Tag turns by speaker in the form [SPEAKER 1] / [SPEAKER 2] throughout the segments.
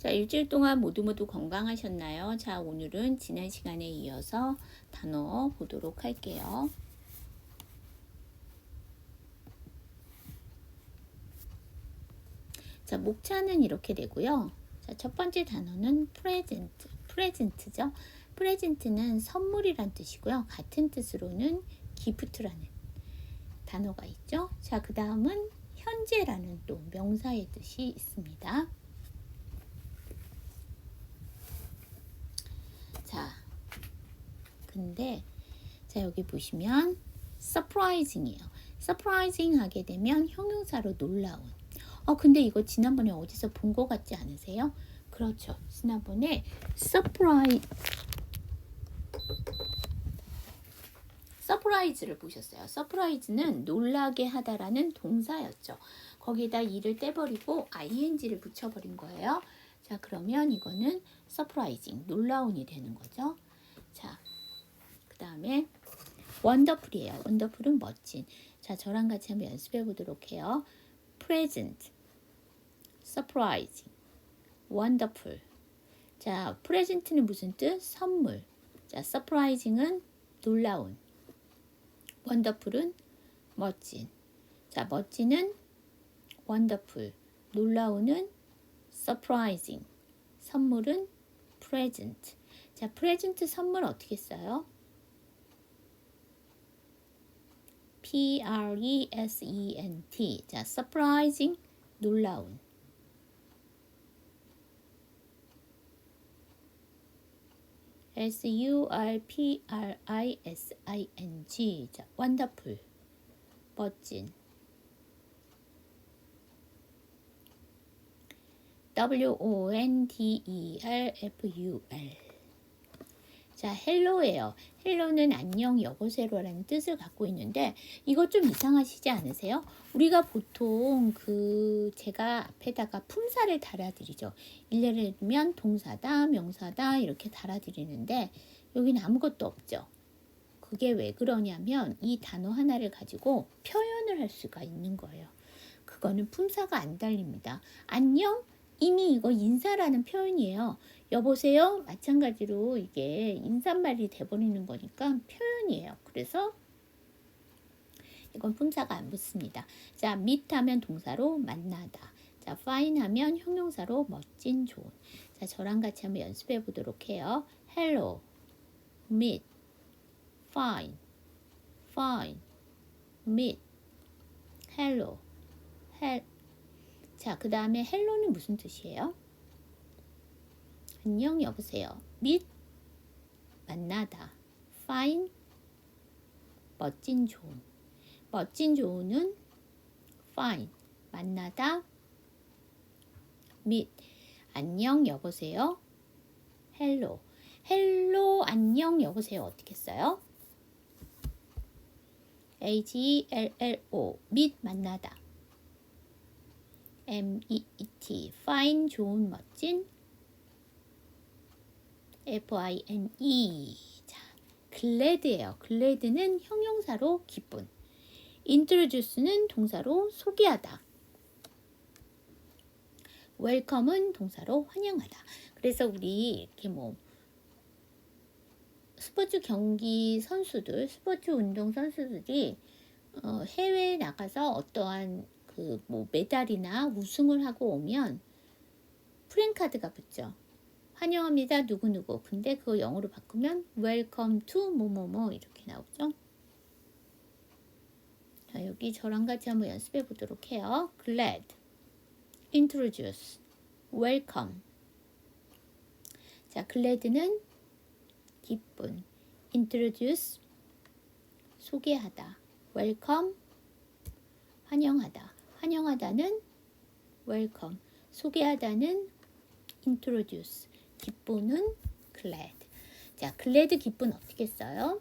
[SPEAKER 1] 자, 일주일 동안 모두 모두 건강하셨나요? 자, 오늘은 지난 시간에 이어서 단어 보도록 할게요. 자, 목차는 이렇게 되고요. 자, 첫 번째 단어는 present. present죠. present는 선물이란 뜻이고요. 같은 뜻으로는 gift라는 단어가 있죠. 자, 그 다음은 현재라는 또 명사의 뜻이 있습니다. 자, 근데 자 여기 보시면 surprising이에요. surprising 하게 되면 형용사로 놀라운. 어 근데 이거 지난번에 어디서 본 것 같지 않으세요? 그렇죠. 지난번에 surprise 서프라이즈를 보셨어요. 서프라이즈는 놀라게 하다라는 동사였죠. 거기다 이를 떼버리고 ing를 붙여버린 거예요. 자, 그러면 이거는 surprising, 놀라운이 되는 거죠. 자, 그 다음에 wonderful이에요. wonderful은 멋진. 자, 저랑 같이 한번 연습해 보도록 해요. present, surprising, wonderful. 자, present는 무슨 뜻? 선물. 자, surprising은 놀라운. wonderful은 멋진. 자, 멋진은 wonderful. 놀라운은 surprising. 선물은 present. 자, present 선물 어떻게 써요? P R E S E N T. 자, surprising 놀라운. S U R P R I S I N G. 자, wonderful. 멋진. W O N D E R F U L. 자, 헬로예요. 헬로는 안녕 여보세요라는 뜻을 갖고 있는데 이거 좀 이상하시지 않으세요? 우리가 보통 그 제가 앞에다가 품사를 달아드리죠. 예를 들면 동사다, 명사다 이렇게 달아드리는데 여기는 아무것도 없죠. 그게 왜 그러냐면 이 단어 하나를 가지고 표현을 할 수가 있는 거예요. 그거는 품사가 안 달립니다. 안녕 이미 이거 인사라는 표현이에요. 여보세요? 마찬가지로 이게 인사말이 돼버리는 거니까 표현이에요. 그래서 이건 품사가 안 붙습니다. 자, meet 하면 동사로 만나다. 자, fine 하면 형용사로 멋진, 좋은. 자, 저랑 같이 한번 연습해 보도록 해요. hello, meet, fine, fine, meet, hello, hel. 자, 그 다음에 hello는 무슨 뜻이에요? 안녕 여보세요. meet 만나다. fine 멋진 좋은. 멋진 좋은은 fine 만나다. meet 안녕 여보세요. hello hello 안녕 여보세요 어떻게 써요? H E meet 만나다. M E E T fine 좋은 멋진 F-I-N-E. 자, glad예요. glad는 형용사로 기쁜. introduce는 동사로 소개하다. welcome은 동사로 환영하다. 그래서 우리 이렇게 뭐 스포츠 경기 선수들, 스포츠 운동 선수들이 어, 해외에 나가서 어떠한 그 뭐 메달이나 우승을 하고 오면 프랭카드가 붙죠. 환영합니다. 누구누구. 근데 그거 영어로 바꾸면 welcome to 뭐뭐뭐 이렇게 나오죠. 자, 여기 저랑 같이 한번 연습해 보도록 해요. glad, introduce, welcome. 자, glad는 기쁜, introduce, 소개하다, welcome, 환영하다. 환영하다는 welcome, 소개하다는 introduce. 기쁨은 glad. 자, glad 기쁨 어떻게 써요?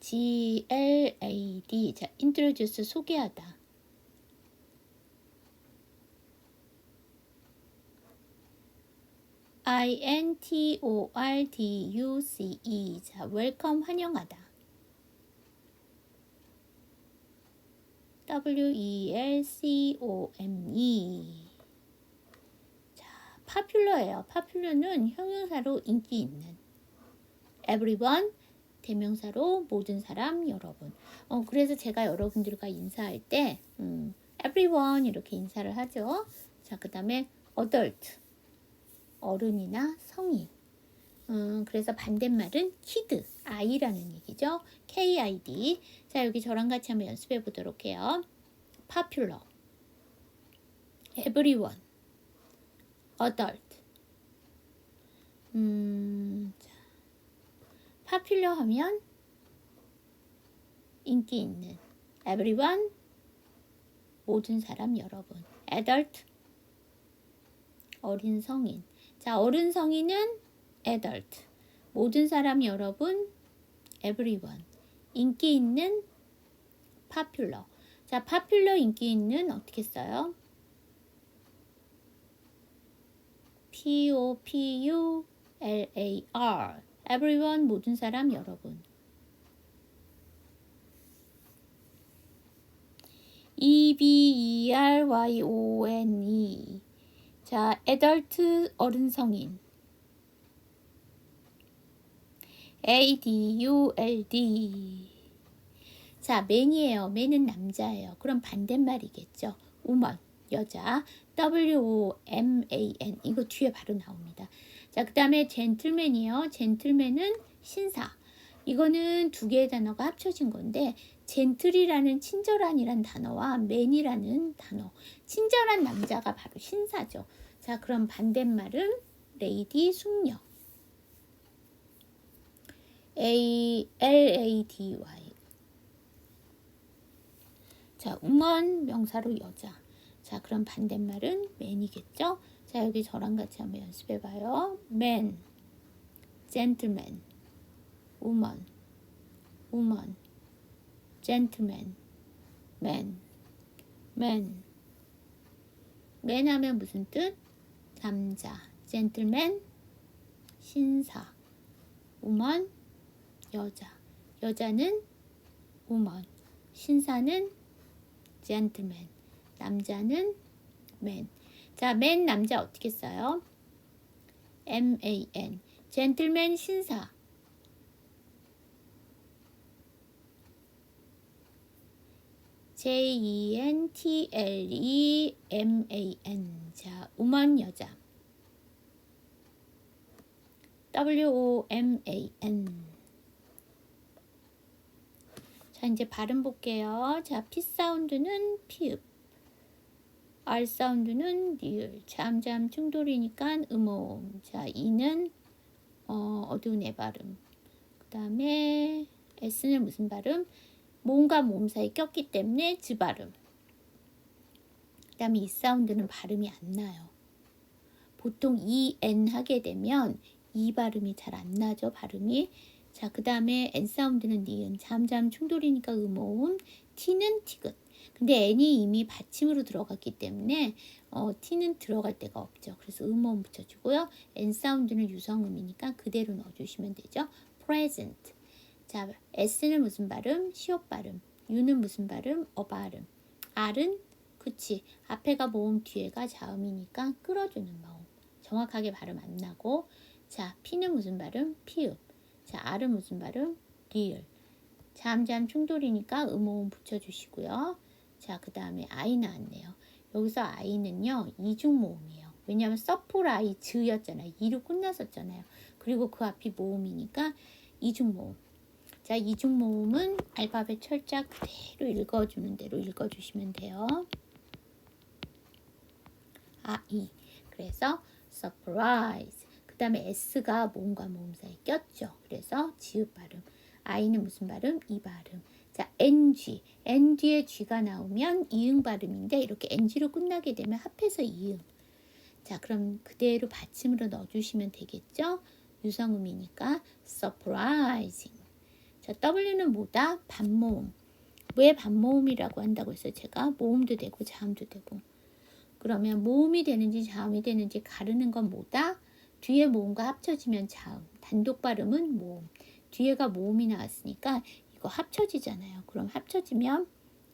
[SPEAKER 1] G L A D. 자, introduce 소개하다. I N T O R D U C E. 자, welcome 환영하다. W E L C O M E. popular예요. popular는 형용사로 인기 있는. everyone 대명사로 모든 사람 여러분. 어 그래서 제가 여러분들과 인사할 때 음, everyone 이렇게 인사를 하죠. 자 그다음에 adult 어른이나 성인. 음, 그래서 반대말은 kid, 아이라는 얘기죠. K-I-D. 자, 여기 저랑 같이 한번 연습해 보도록 해요. popular, everyone, adult. 음, 자, popular 하면 인기 있는 everyone, 모든 사람 여러분. adult, 어린 성인. 자, 어른 성인은 adult. 모든 사람 여러분, everyone. 인기 있는 popular. 자, popular 인기 있는 어떻게 써요? P O P U L A R. everyone 모든 사람 여러분. E B E R Y O N E. 자, adult 어른 성인. A D U L D. 자, man이에요. man은 남자예요. 그럼 반대말이겠죠. woman 여자. W O M A N 이거 뒤에 바로 나옵니다. 자, 그 다음에 gentleman이에요. gentleman은 신사. 이거는 두 개의 단어가 합쳐진 건데 젠틀이라는 친절한이란 단어와 맨이라는 단어. 친절한 남자가 바로 신사죠. 자, 그럼 반대말은 레이디 숙녀. A L A D Y. 자, 우먼 명사로 여자. 자, 그럼 반대말은 맨이겠죠? 자, 여기 저랑 같이 한번 연습해 봐요. man, gentleman, woman, woman, gentleman, man, man. man 하면 무슨 뜻? 남자, gentleman, 신사, woman, 여자. 여자는 woman, 신사는 gentleman, 남자는 man. 자, man 남자 어떻게 써요? M A N. gentleman 신사. J E N T L E M A N. 자, woman 여자. W O M A N. 자, 이제 발음 볼게요. 자, P 사운드는 피읍. R 사운드는 리을. 잠잠 충돌이니까 음호음. 자, E는 어, 어두운 애 발음. 그 다음에 S는 무슨 발음? 모음과 모음 사이 꼈기 때문에 즈 발음. 그 다음에 이 사운드는 발음이 안 나요. 보통 E, N 하게 되면 이 발음이 잘 안 나죠, 발음이. 자, 그 다음에 N 사운드는 니은, 잠잠 충돌이니까 음모음, T는 티귿. 근데 N이 이미 받침으로 들어갔기 때문에 어, T는 들어갈 데가 없죠. 그래서 음모음 붙여주고요. N 사운드는 유성음이니까 그대로 넣어주시면 되죠. present. 자, S는 무슨 발음? 시옷 발음. U는 무슨 발음? 어 발음. R은 그치. 앞에가 모음, 뒤에가 자음이니까 끌어주는 모음. 정확하게 발음 안 나고. 자, P는 무슨 발음? 피읍. 자, R은 무슨 발음? 리을. 잠잠 충돌이니까 음호음 붙여주시고요. 자, 그 다음에 I 나왔네요. 여기서 I는요, 이중 모음이에요. 왜냐하면 서프라이 즈였잖아요. 이로 끝났었잖아요. 그리고 그 앞이 모음이니까 이중 모음. 자, 이중 모음은 알파벳 철자 그대로 읽어주는 대로 읽어주시면 돼요. 아, 이. 그래서 surprise. 그 다음에 S가 모음과 모음 사이에 꼈죠. 그래서 지읒 발음. I는 무슨 발음? 이 발음. 자, NG. N 뒤에 G가 나오면 이응 발음인데 이렇게 NG로 끝나게 되면 합해서 이응. 자, 그럼 그대로 받침으로 넣어주시면 되겠죠? 유성음이니까 surprising. 자, W는 뭐다? 반모음. 왜 반모음이라고 한다고 했어요? 제가 모음도 되고 자음도 되고. 그러면 모음이 되는지 자음이 되는지 가르는 건 뭐다? 뒤에 모음과 합쳐지면 자음. 단독 발음은 모음. 뒤에가 모음이 나왔으니까 이거 합쳐지잖아요. 그럼 합쳐지면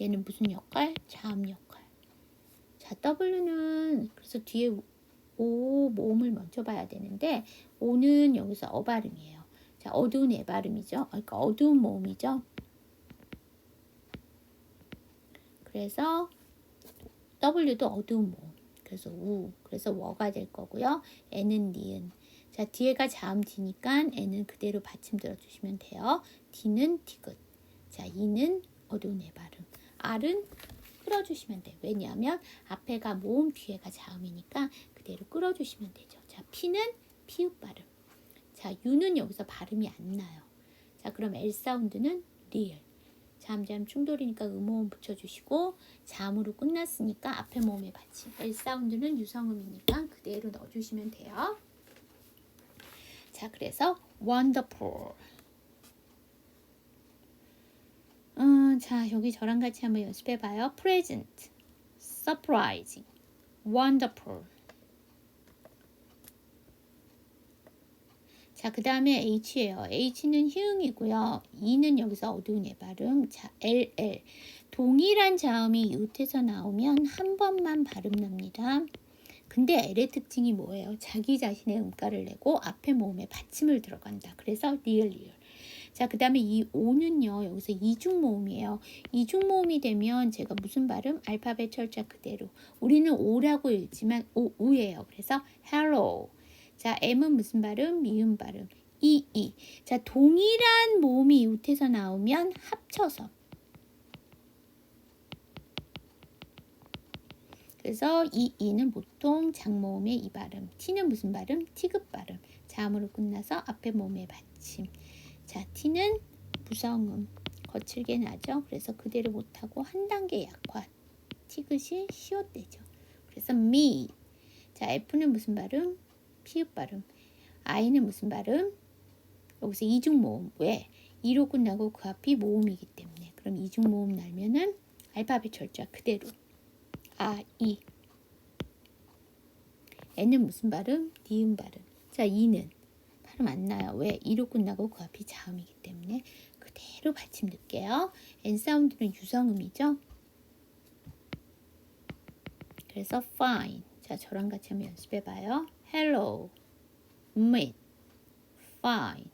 [SPEAKER 1] 얘는 무슨 역할? 자음 역할. 자, W는 그래서 뒤에 오 모음을 먼저 봐야 되는데 오는 여기서 어 발음이에요. 자 어두운 애 발음이죠. 그러니까 어두운 모음이죠. 그래서 W도 어두운 모음. 그래서 우. 그래서 워가 될 거고요. N은 니은. 자 뒤에가 자음 D니까 N은 그대로 받침 들어주시면 돼요. D는 디귿. 자 이는 어두운 애 발음. R은 끌어주시면 돼요. 왜냐하면 앞에가 모음 뒤에가 자음이니까 그대로 끌어주시면 되죠. 자 P는 피읍 발음. 자 U는 여기서 발음이 안 나요. 자 그럼 L 사운드는 리을. 잠잠 충돌이니까 음모음 붙여주시고 잠으로 끝났으니까 앞에 모음에 받침. L 사운드는 유성음이니까 그대로 넣어주시면 돼요. 자 그래서 wonderful. 음, 자 여기 저랑 같이 한번 연습해봐요. present, surprising, wonderful. 자, 그 다음에 H예요. H는 희응이고요. E는 여기서 어두운 애 발음. 자, LL. 동일한 자음이 이웃에서 나오면 한 번만 발음 납니다. 근데 L의 특징이 뭐예요? 자기 자신의 음가를 내고 앞에 모음에 받침을 들어간다. 그래서 리얼 리얼. 자, 그 다음에 이 오는요, 여기서 이중 모음이에요. 이중 모음이 되면 제가 무슨 발음? 알파벳 철자 그대로. 우리는 오라고 읽지만 오, 우예요. 그래서 hello. 자, M은 무슨 발음? 미음 발음. 이, 이. 자, 동일한 모음이 이웃에서 나오면 합쳐서. 그래서 이, 이는 보통 장모음의 이 발음. T는 무슨 발음? 티급 발음. 자음으로 끝나서 앞에 모음의 받침. 자, T는 무성음. 거칠게 나죠. 그래서 그대로 못하고 한 단계 약화. 티긋이 시옷되죠. 그래서 me. 자, F는 무슨 발음? 피읍 발음. I는 무슨 발음? 여기서 이중 모음. 왜? 이로 끝나고 그 앞이 모음이기 때문에. 그럼 이중 모음 날면은 알파벳 철자 그대로. 아, 이. N은 무슨 발음? 니은 발음. 자, 이는 발음 안 나요. 왜? 이로 끝나고 그 앞이 자음이기 때문에 그대로 받침 넣을게요. N 사운드는 유성음이죠. 그래서 fine. 자, 저랑 같이 한번 연습해 봐요. Hello, meet, fine.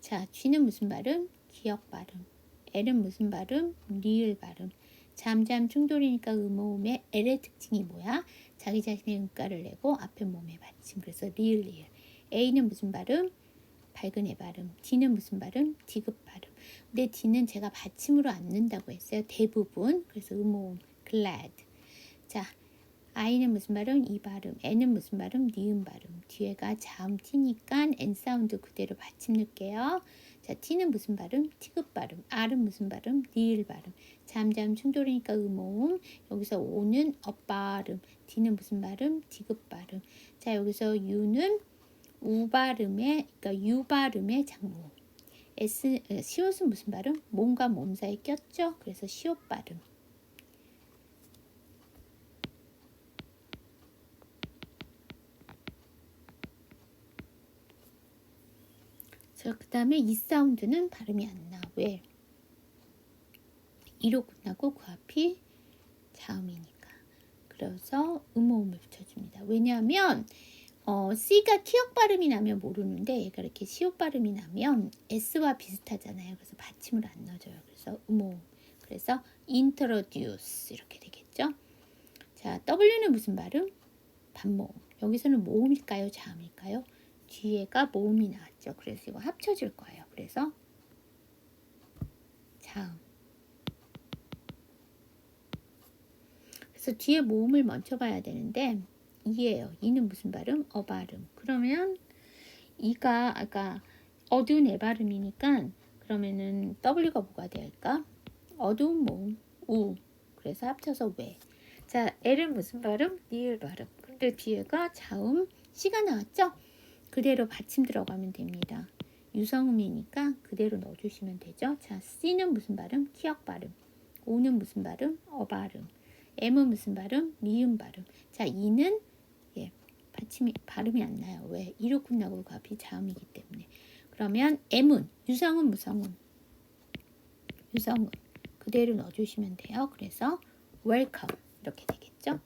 [SPEAKER 1] 자, G는 무슨 발음? 기역 발음. L은 무슨 발음? 리을 발음. 잠잠 충돌이니까 음모음의 L의 특징이 뭐야? 자기 자신의 음가를 내고 앞에 몸에 받침. 그래서 리을 리을. A는 무슨 발음? 밝은 애 발음. D는 무슨 발음? 디귿 발음. 근데 D는 제가 받침으로 안 넣는다고 했어요. 대부분. 그래서 음모음. glad. 자, I는 무슨 발음? 이 발음. N은 무슨 발음? 니은 발음. 뒤에가 자음 T니까 N 사운드 그대로 받침 넣을게요. 자, T는 무슨 발음? 티귿 발음. R은 무슨 발음? 리을 발음. 잠잠 충돌이니까 음모음. 여기서 O는 업 발음. D는 무슨 발음? 디귿 발음. 자, 여기서 U는 우 발음의 그러니까 U 발음의 장모음. S 시옷은 무슨 발음? 몸과 몸 사이 꼈죠? 그래서 시옷 발음. 자, 그 다음에 이 사운드는 발음이 안 나. 왜? 이로 끝나고 그 앞이 자음이니까. 그래서 음모음을 붙여줍니다. 왜냐하면 어, C가 키역 발음이 나면 모르는데 얘가 이렇게 시옷 발음이 나면 S와 비슷하잖아요. 그래서 받침을 안 넣어줘요. 그래서 음모음. 그래서 introduce 이렇게 되겠죠. 자, W는 무슨 발음? 반모음. 여기서는 모음일까요? 자음일까요? 뒤에가 모음이 나왔죠. 그래서 이거 합쳐질 거예요. 그래서 자음. 그래서 뒤에 모음을 먼저 봐야 되는데 이에요. 이는 무슨 발음? 어 발음. 그러면 이가 아까 어두운 애 발음이니까 그러면은 W가 뭐가 될까? 어두운 모음 우. 그래서 합쳐서 왜. 자, L은 무슨 발음? 리을 발음. 근데 뒤에가 자음 C가 나왔죠? 그대로 받침 들어가면 됩니다. 유성음이니까 그대로 넣어주시면 되죠. 자, C는 무슨 발음? 키역 발음. O는 무슨 발음? 어 발음. M은 무슨 발음? 미음 발음. 자, E는 예, 받침이 발음이 안 나요. 왜? 그 앞이 자음이기 때문에. 그러면 M은 유성음 무성음. 유성음 그대로 넣어주시면 돼요. 그래서 welcome 이렇게 되겠죠.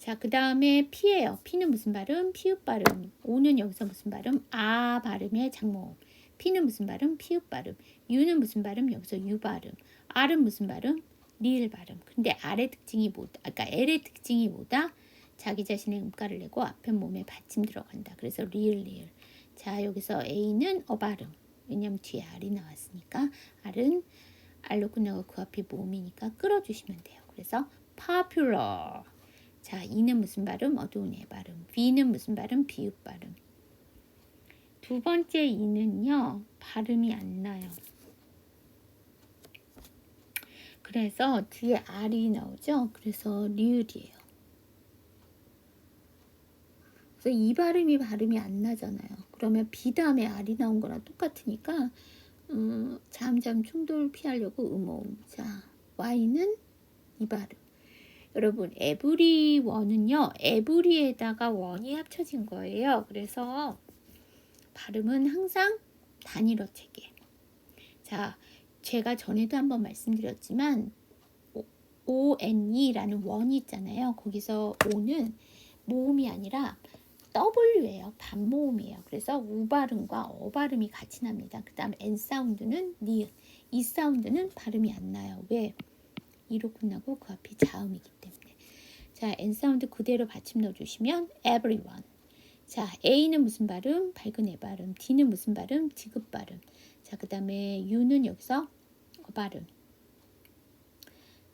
[SPEAKER 1] 자, 그 다음에 피예요. 피는 무슨 발음? 피읍 발음. 오는 여기서 무슨 발음? 아 발음의 장모음. 피는 무슨 발음? 피읍 발음. 유는 무슨 발음? 여기서 유 발음. R은 무슨 발음? 리을 발음. 근데 R의 특징이 뭐다? 아까 L의 특징이 뭐다? 자기 자신의 음가를 내고 앞에 몸에 받침 들어간다. 그래서 리을 리을. 자, 여기서 A는 어 발음. 왜냐면 뒤에 R이 나왔으니까 R은 R로 끝나고 그 앞이 모음이니까 끌어주시면 돼요. 그래서 popular. 자, E는 무슨 발음? 어두운 애 발음. B는 무슨 발음? 비읍 발음. 두 번째 E는요, 발음이 안 나요. 그래서 뒤에 R이 나오죠? 그래서 리을이에요. 그래서 이 발음이 발음이 안 나잖아요. 그러면 B 다음에 R이 나온 거랑 똑같으니까 음, 잠잠 충돌 피하려고 음모음. 자, Y는 이 발음. 여러분, 에브리 원은요, 에브리에다가 원이 합쳐진 거예요. 그래서 발음은 항상 단일어 체계. 자, 제가 전에도 한번 말씀드렸지만 ONE라는 원이 있잖아요. 거기서 O는 모음이 아니라 W예요. 반모음이에요. 그래서 우 발음과 어 발음이 같이 납니다. 그 다음 N 사운드는 니은. 이 사운드는 발음이 안 나요. 왜? 이로 끝나고 그 앞이 자음이기 때문에. 자, N 사운드 그대로 받침 넣어주시면 everyone. 자, A는 무슨 발음? 밝은 애 발음. D는 무슨 발음? 디귿 발음. 자, 그 다음에 U는 여기서 어 발음.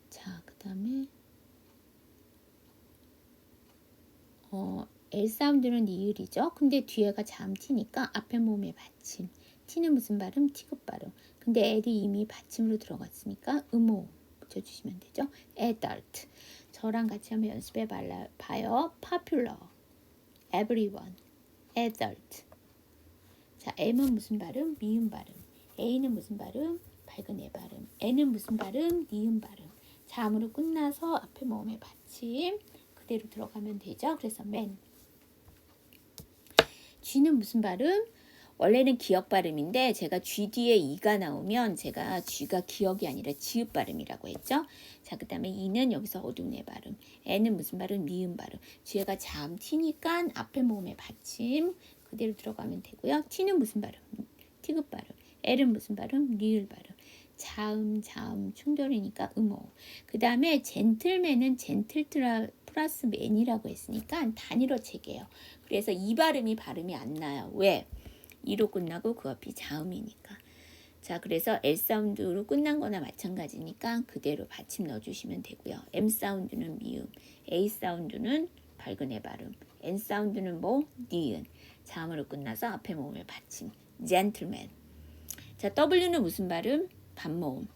[SPEAKER 1] 자, 그 다음에 어, L 사운드는 니을이죠. 근데 뒤에가 잠티니까 앞에 몸에 받침. T는 무슨 발음? 티귿 발음. 근데 L이 이미 받침으로 들어갔으니까 음호 붙여주시면 되죠. adult. 저랑 같이 한번 연습해 봐요. popular, everyone, adult. 자, M은 무슨 발음? 미음 발음. A는 무슨 발음? 밝은 애 발음. N은 무슨 발음? 니은 발음. 자음으로 끝나서 앞에 모음에 받침 그대로 들어가면 되죠. 그래서 man. G는 무슨 발음? 원래는 기역 발음인데 제가 G 뒤에 이가 나오면 제가 G가 기역이 아니라 지읒 발음이라고 했죠. 자, 그 다음에 이는 여기서 어두운 애 발음. N은 무슨 발음? 미음 발음. 뒤에가 자음 T니까 앞에 모음에 받침 그대로 들어가면 되고요. T는 무슨 발음? 티귿 발음. L은 무슨 발음? 리을 발음. 자음, 자음 충돌이니까 음호. 그 다음에 젠틀맨은 젠틀트라 플러스 맨이라고 했으니까 단일어 체계예요. 그래서 이 발음이 발음이 안 나요. 왜? 이로 끝나고 그 앞이 자음이니까. 자, 그래서 L 사운드로 끝난 거나 마찬가지니까 그대로 받침 넣어주시면 되고요. M 사운드는 미음, A 사운드는 밝은 애 발음, N 사운드는 뭐? 니은. 자음으로 끝나서 앞에 모음을 받침. gentleman. 자, W는 무슨 발음? 반모음.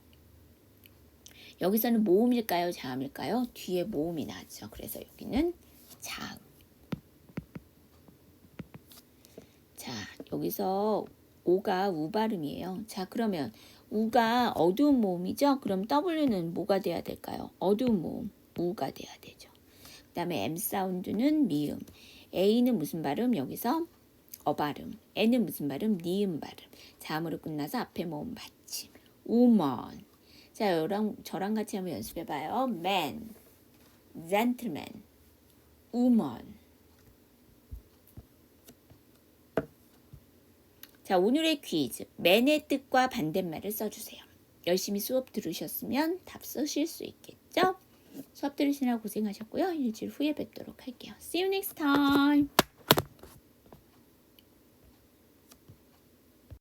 [SPEAKER 1] 여기서는 모음일까요? 자음일까요? 뒤에 모음이 나죠. 그래서 여기는 자음. 자, 여기서 오가 우 발음이에요. 자, 그러면 우가 어두운 모음이죠? 그럼 W는 뭐가 돼야 될까요? 어두운 모음, 우가 돼야 되죠. 그 다음에 M 사운드는 미음. A는 무슨 발음? 여기서 어 발음. N은 무슨 발음? 니음 발음. 자음으로 끝나서 앞에 모음 받침. woman. 자, 여랑, 저랑 같이 한번 연습해봐요. man, gentleman, woman. 자, 오늘의 퀴즈. man의 뜻과 반대말을 써주세요. 열심히 수업 들으셨으면 답 쓰실 수 있겠죠? 수업 들으시느라 고생하셨고요. 일주일 후에 뵙도록 할게요. See you next time.